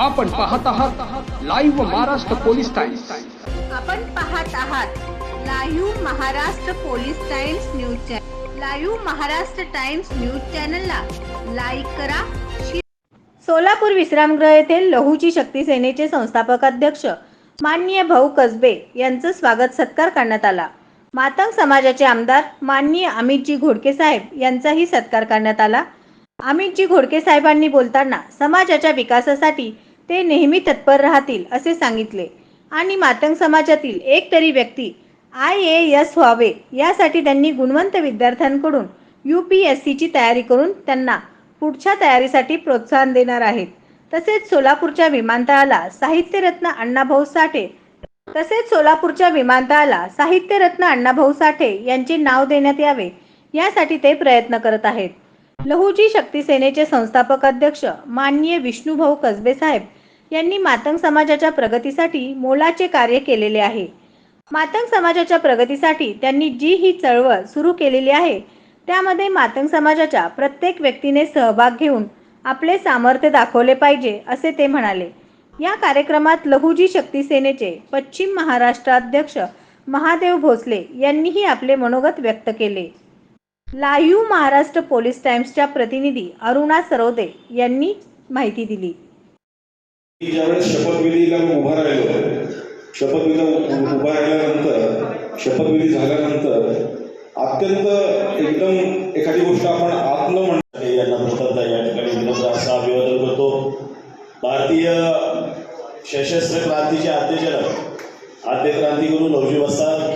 आपण पाहत आहात लाईव्ह महाराष्ट्र पोलीस टाइम्स आपण पाहत आहात live Maharashtra police times news channel live Maharashtra times news चॅनलला लाईक करा सोलापूर विश्रामगृह येथील लहूची शक्ती सेनेचे संस्थापक अध्यक्ष माननीय भाऊ कसबे यांचं स्वागत सत्कार करण्यात आला. मातंग समाजाचे आमदार माननीय अमितजी घोडके साहेब यांचाही सत्कार करण्यात आला. अमितजी घोडके साहेबांनी बोलताना समाजाच्या विकासासाठी ते नेहमी तत्पर राहतील असे सांगितले. आणि मातंग समाजातील एक तरी व्यक्ती आय ए एस व्हावे यासाठी त्यांनी गुणवंत विद्यार्थ्यांकडून यू पी एस सीची तयारी करून त्यांना पुढच्या तयारीसाठी प्रोत्साहन देणार आहेत. तसेच सोलापूरच्या विमानतळाला साहित्यरत्न अण्णाभाऊ साठे तसेच सोलापूरच्या विमानतळाला साहित्यरत्न अण्णाभाऊ साठे यांचे नाव देण्यात यावे यासाठी ते प्रयत्न करत आहेत. लहूजी शक्ती सेनेचे संस्थापक अध्यक्ष माननीय विष्णूभाऊ कसबे साहेब यांनी मातंग समाजाच्या प्रगतीसाठी मोलाचे कार्य केलेले आहे. मातंग समाजाच्या प्रगतीसाठी त्यांनी जी ही चळवळ सुरू केलेली आहे त्यामध्ये मातंग समाजाच्या प्रत्येक व्यक्तीने सहभाग घेऊन आपले सामर्थ्य दाखवले पाहिजे असे ते म्हणाले. या कार्यक्रमात लहूजी शक्ती सेनेचे पश्चिम महाराष्ट्र अध्यक्ष महादेव भोसले यांनीही आपले मनोगत व्यक्त केले. लाईव्ह महाराष्ट्र पोलीस टाइम्सच्या प्रतिनिधी अरुणा सरोदे यांनी माहिती दिली. ज्यावेळेस शपथविधीला उभा राहिलो शपथविधी उभा राहिल्यानंतर शपथविधी झाल्यानंतर अत्यंत एकदम एखादी गोष्ट आपण आत्म म्हणतो यांना प्रथमतः या ठिकाणी विनम्र असं अभिवादन करतो. भारतीय सशस्त्र क्रांतीचे आद्यजनक आद्य क्रांती क्रांतिगुरू नवजी वसाहत